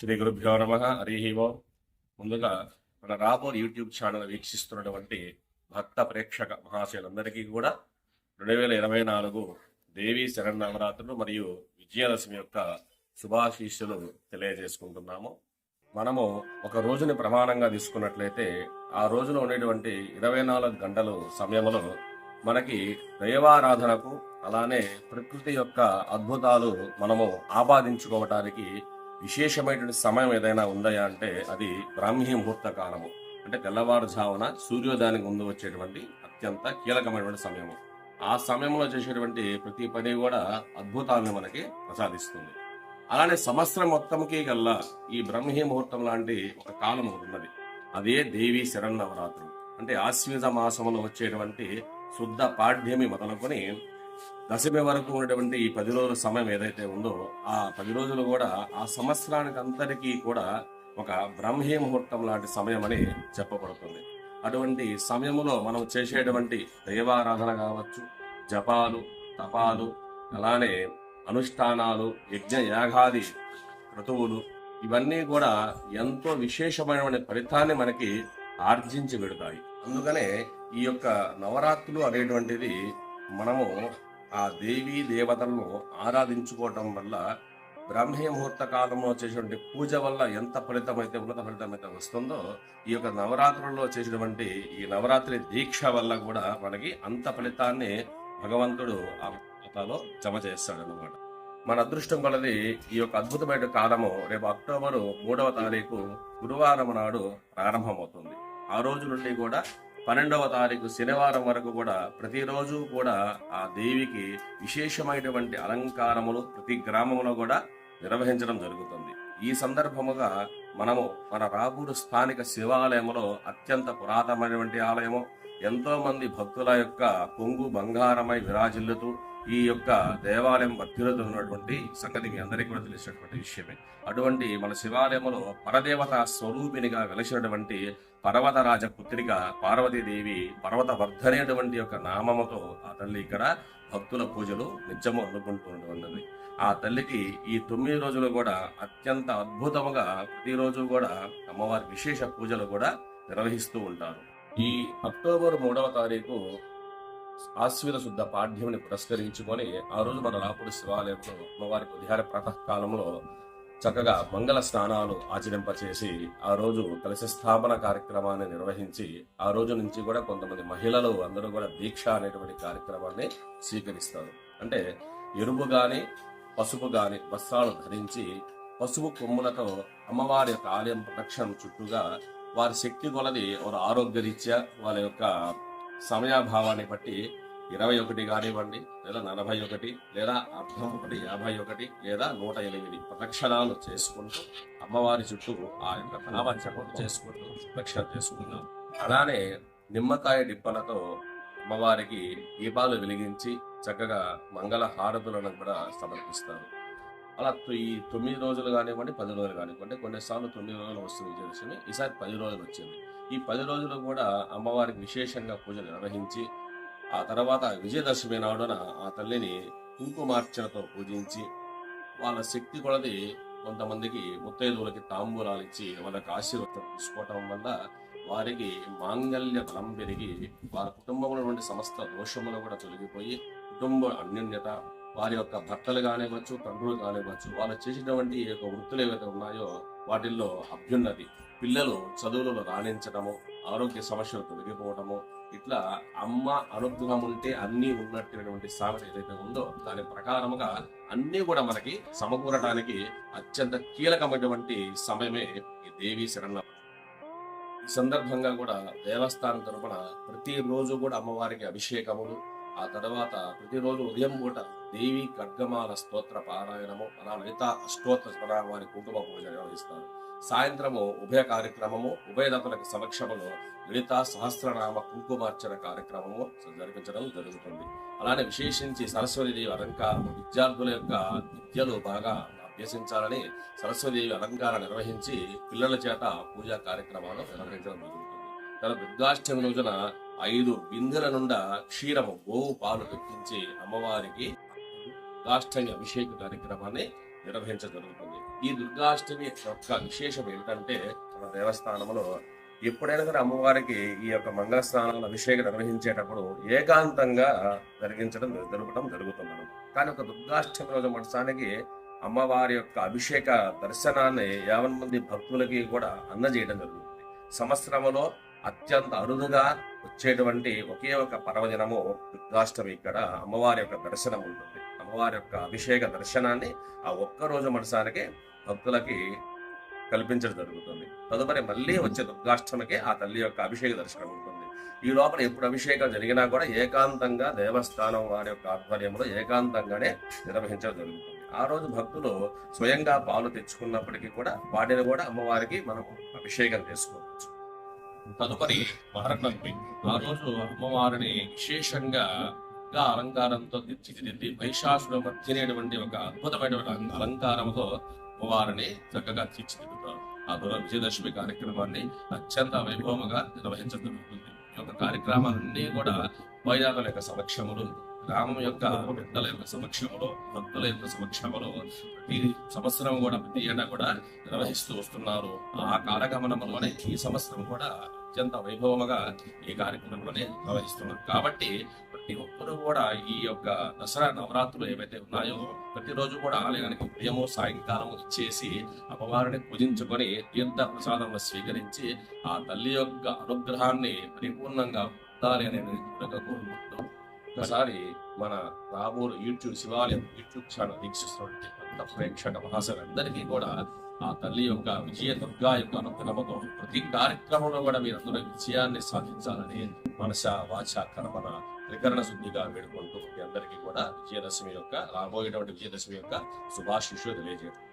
శ్రీ గురుభ్యో నమ. హరి ఓం. ముందుగా మన రాబోర్ యూట్యూబ్ ఛానల్ వీక్షిస్తున్నటువంటి భక్త ప్రేక్షక మహాశయులందరికీ కూడా రెండు వేల ఇరవై నాలుగు దేవీ శరన్నవరాత్రులు మరియు విజయదశమి యొక్క శుభాశీస్సులు తెలియజేసుకుంటున్నాము. మనము ఒక రోజుని ప్రమాణంగా తీసుకున్నట్లయితే ఆ రోజులో ఉండేటువంటి ఇరవై నాలుగు గంటలు సమయంలో మనకి దైవారాధనకు అలానే ప్రకృతి యొక్క అద్భుతాలు మనము ఆపాదించుకోవటానికి విశేషమైనటువంటి సమయం ఏదైనా ఉందా అంటే అది బ్రాహ్మీ ముహూర్త కాలము. అంటే తెల్లవారుజామున సూర్యోదయానికి ముందు వచ్చేటువంటి అత్యంత కీలకమైనటువంటి సమయము. ఆ సమయంలో చేసేటువంటి ప్రతి పని కూడా అద్భుతాలను మనకి ప్రసాదిస్తుంది. అలానే సంవత్సరం మొత్తంకి కల్లా ఈ బ్రహ్మీ ముహూర్తం లాంటి ఒక కాలం ఉన్నది. అదే దేవి శరన్నవరాత్రులు అంటే ఆశ్వీజ మాసంలో వచ్చేటువంటి శుద్ధ పాఠ్యమి మొదలుకొని దశమి వరకు ఉన్నటువంటి ఈ పది రోజుల సమయం ఏదైతే ఉందో ఆ పది రోజులు కూడా ఆ సంవత్సరానికి అంతటికీ కూడా ఒక బ్రహ్మీ ముహూర్తం లాంటి సమయం అని చెప్పబడుతుంది. అటువంటి సమయంలో మనం చేసేటువంటి దైవారాధన కావచ్చు జపాలు తపాలు అలానే అనుష్ఠానాలు యజ్ఞ యాగాది క్రతువులు ఇవన్నీ కూడా ఎంతో విశేషమైన ఫలితాన్ని మనకి ఆర్జించి పెడతాయి. అందుకనే ఈ యొక్క నవరాత్రులు అనేటువంటిది మనము ఆ దేవీ దేవతలను ఆరాధించుకోవటం వల్ల బ్రాహ్మీ ముహూర్త కాలంలో చేసినటువంటి పూజ వల్ల ఎంత ఫలితం అయితే ఉన్నత ఫలితం అయితే వస్తుందో ఈ యొక్క నవరాత్రుల్లో చేసినటువంటి ఈ నవరాత్రి దీక్ష వల్ల కూడా మనకి అంత ఫలితాన్ని భగవంతుడు ఆ కథలో జమ చేస్తాడు అనమాట మన అదృష్టం కొలది ఈ యొక్క అద్భుతమైన కాలము రేపు అక్టోబరు మూడవ తారీఖు గురువారం నాడు ప్రారంభమవుతుంది. ఆ రోజు నుండి కూడా పన్నెండవ తారీఖు శనివారం వరకు కూడా ప్రతిరోజు కూడా ఆ దేవికి విశేషమైనటువంటి అలంకారములు ప్రతి గ్రామంలో కూడా నిర్వహించడం జరుగుతుంది. ఈ సందర్భముగా మనము మన రాగూరు స్థానిక శివాలయంలో అత్యంత పురాతనమైనటువంటి ఆలయము ఎంతో మంది భక్తుల యొక్క కొంగు బంగారమై విరాజిల్లుతూ ఈ యొక్క దేవాలయం వర్ధిల్లుతున్నటువంటి సంగతి మీ అందరికీ కూడా తెలిసినటువంటి విషయమే. అటువంటి మన శివాలయంలో పరదేవత స్వరూపినిగా వెలసినటువంటి పర్వతరాజ పుత్రిక పార్వతీదేవి పర్వత వర్ధనేటువంటి యొక్క నామముతో ఆ తల్లి ఇక్కడ భక్తుల పూజలు నిత్యము అందుకుంటున్నటువంటిది ఆ తల్లికి ఈ తొమ్మిది రోజులు కూడా అత్యంత అద్భుతముగా ప్రతిరోజు కూడా అమ్మవారి విశేష పూజలు కూడా నిర్వహిస్తూ ఉంటారు. ఈ అక్టోబర్ మూడవ తారీఖు ఆశ్విత శుద్ధ పాఠ్యంని పురస్కరించుకొని ఆ రోజు మన రాపుడు శివాలయంలో అమ్మవారికి ఉదయార ప్రాతకాలంలో చక్కగా మంగళ స్నానాలు ఆచరింపచేసి ఆ రోజు కలిసి స్థాపన కార్యక్రమాన్ని నిర్వహించి ఆ రోజు నుంచి కూడా కొంతమంది మహిళలు అందరూ కూడా దీక్ష అనేటువంటి కార్యక్రమాన్ని స్వీకరిస్తారు. అంటే ఎరుపు గాని పసుపు గాని వస్త్రాలు ధరించి పసుపు కొమ్ములతో అమ్మవారి యొక్క ఆలయం ప్రదక్షిణం చుట్టూగా వారి శక్తి కొలది వారి ఆరోగ్యరీత్యా వాళ్ళ యొక్క సమయాభావాన్ని బట్టి ఇరవై ఒకటి కానివ్వండి లేదా నలభై ఒకటి లేదా అర్థం ఒకటి యాభై ఒకటి లేదా నూట ఎనిమిది ప్రదక్షిణాలు చేసుకుంటూ అమ్మవారి చుట్టూ ఆ యొక్క నామజపం చేసుకుంటూ ప్రదక్షిణ చేసుకుంటాం అలానే నిమ్మకాయ డిప్పలతో అమ్మవారికి దీపాలు వెలిగించి చక్కగా మంగళ హారతులను కూడా సమర్పిస్తారు. అలా ఈ తొమ్మిది రోజులు కానివ్వండి పది రోజులు కానివ్వండి కొన్నిసార్లు తొమ్మిది రోజులు వస్తుంది విజయదశమి ఈసారి పది రోజులు వచ్చింది. ఈ పది రోజులు కూడా అమ్మవారికి విశేషంగా పూజలు నిర్వహించి ఆ తర్వాత విజయదశమి నాడున ఆ తల్లిని కుంకుమార్చనతో పూజించి వాళ్ళ శక్తి కొలది కొంతమందికి ముత్తైదువులకి తాంబూలాలు ఇచ్చి వాళ్ళకి ఆశీర్వాదం తీసుకోవటం వల్ల వారికి మాంగళ్య బలం పెరిగి వారి కుటుంబంలో నుండి సమస్త దోషములు కూడా తొలగిపోయి కుటుంబ అన్యోన్యత వారి యొక్క భర్తలు కానివ్వచ్చు తండ్రులు కానివ్వచ్చు వాళ్ళు చేసినటువంటి యొక్క వృత్తులు ఏవైతే ఉన్నాయో వాటిల్లో అభ్యున్నతి పిల్లలు చదువులలో రాణించడము ఆరోగ్య సమస్యలు తొలగిపోవడము ఇట్లా అమ్మ అనుగ్రహం ఉంటే అన్ని ఉన్నటువంటి సామెత ఏదైతే ఉందో దాని ప్రకారముగా అన్ని కూడా మనకి సమకూరటానికి అత్యంత కీలకమైనటువంటి సమయమే ఈ దేవి శరణ. ఈ సందర్భంగా కూడా దేవస్థానం తరపున ప్రతిరోజు కూడా అమ్మవారికి అభిషేకములు ఆ తర్వాత ప్రతిరోజు ఉదయం పూట దేవి ఖడ్గమాల స్తోత్ర పారాయణము అలా మిగతా అష్టోత్తర వారి కుంకుమ పూజ నిర్వహిస్తారు. సాయంత్రము ఉభయ కార్యక్రమము ఉభయదతులకు సమక్షములో లలిత సహస్రనామ కుంకుమార్చన కార్యక్రమము జరిపించడం జరుగుతుంది. అలానే విశేషించి సరస్వతీదేవి అలంకారం విద్యార్థుల యొక్క విద్యలు బాగా అభ్యసించాలని సరస్వతీదేవి అలంకారం నిర్వహించి పిల్లల చేత పూజా కార్యక్రమాలు నిర్వహించడం జరుగుతుంది. తన దుర్గాష్టమి రోజున ఐదు బిందెల నుండా క్షీరము గోవు పాలు తెప్పించి అమ్మవారికి దుర్గాష్టమి అభిషేక కార్యక్రమాన్ని నిర్వహించడం జరుగుతుంది. ఈ దుర్గాష్టమి యొక్క విశేషం ఏంటంటే మన దేవస్థానంలో ఎప్పుడైనా సరే అమ్మవారికి ఈ యొక్క మంగళస్నానాల అభిషేకం నిర్వహించేటప్పుడు ఏకాంతంగా జరిగించడం జరగడం జరుగుతుంది కానీ ఒక దుర్గాష్టమి రోజు మనసానికి అమ్మవారి యొక్క అభిషేక దర్శనాన్ని యావన్ మంది భక్తులకి కూడా అందజేయడం జరుగుతుంది. సంవత్సరంలో అత్యంత అరుదుగా వచ్చేటువంటి ఒకే ఒక పర్వదినము దుర్గాష్టమి ఇక్కడ అమ్మవారి యొక్క దర్శనం ఉంటుంది అమ్మవారి యొక్క అభిషేక దర్శనాన్ని ఆ ఒక్క రోజు మనసానికి భక్తులకి కల్పించడం జరుగుతుంది. తదుపరి మళ్ళీ వచ్చే దుర్గాష్టమికి ఆ తల్లి యొక్క అభిషేక దర్శనం ఉంటుంది. ఈ లోపల ఎప్పుడు అభిషేకం జరిగినా కూడా ఏకాంతంగా దేవస్థానం వారి యొక్క ఆధ్వర్యంలో ఏకాంతంగానే నిర్వహించడం జరుగుతుంది. ఆ రోజు భక్తులు స్వయంగా పాలు తెచ్చుకున్నప్పటికీ కూడా వాటిని కూడా అమ్మవారికి మనం అభిషేకం చేసుకోవచ్చు. తదుపరి మహర్నమి ఆ రోజు అమ్మవారిని విశేషంగా చక్కగా అలంకారంతో తీర్చిదిద్ది మహిషాసుడు మధ్యనేటువంటి ఒక అద్భుతమైనటువంటి అలంకారంతో వారిని చక్కగా తీర్చిదిద్దుతారు. ఆ రోజు విజయదశమి కార్యక్రమాన్ని అత్యంత వైభవంగా నిర్వహించబడుతుంది. ఈ యొక్క కార్యక్రమాలన్నీ కూడా వైరాగుల యొక్క సమక్షములు గ్రామం యొక్క పెద్దల యొక్క సమక్షములు భక్తుల యొక్క సమక్షములు ప్రతి సంవత్సరం కూడా ప్రతి ఏటా కూడా నిర్వహిస్తూ వస్తున్నారు. ఆ కాలగమనంలోనే ఈ సంవత్సరం కూడా అత్యంత వైభవముగా ఈ కార్యక్రమంలోనే నిర్వహిస్తున్నారు. కాబట్టి ప్రతి ఒక్కరూ కూడా ఈ యొక్క దసరా నవరాత్రులు ఏవైతే ఉన్నాయో ప్రతిరోజు కూడా ఆలయానికి ఉదయము సాయంకాలం ఇచ్చేసి అమ్మవారిని పూజించుకొని తీర్థ ప్రసాదములు స్వీకరించి ఆ తల్లి యొక్క అనుగ్రహాన్ని పరిపూర్ణంగా పొందాలి అనేది కోరుకుంటూ ఒకసారి మన రాబోలు యూట్యూబ్ శివాలయం యూట్యూబ్ ఛానల్ వీక్షిస్తున్నటువంటి అంత ప్రేక్షక మహాశయులందరికీ కూడా ఆ తల్లి యొక్క విజయ దుర్గా యొక్క అనుగ్రహంతో ప్రతి కార్యక్రమంలో కూడా మీరు అందరూ విజయాన్ని సాధించాలని మనస వాచ కర్మన త్రికరణ శుద్ధిగా వేడుకుంటూ మీ అందరికీ కూడా విజయదశమి యొక్క రాబోయేటువంటి విజయదశమి యొక్క శుభాశిష్యులు తెలియజేస్తారు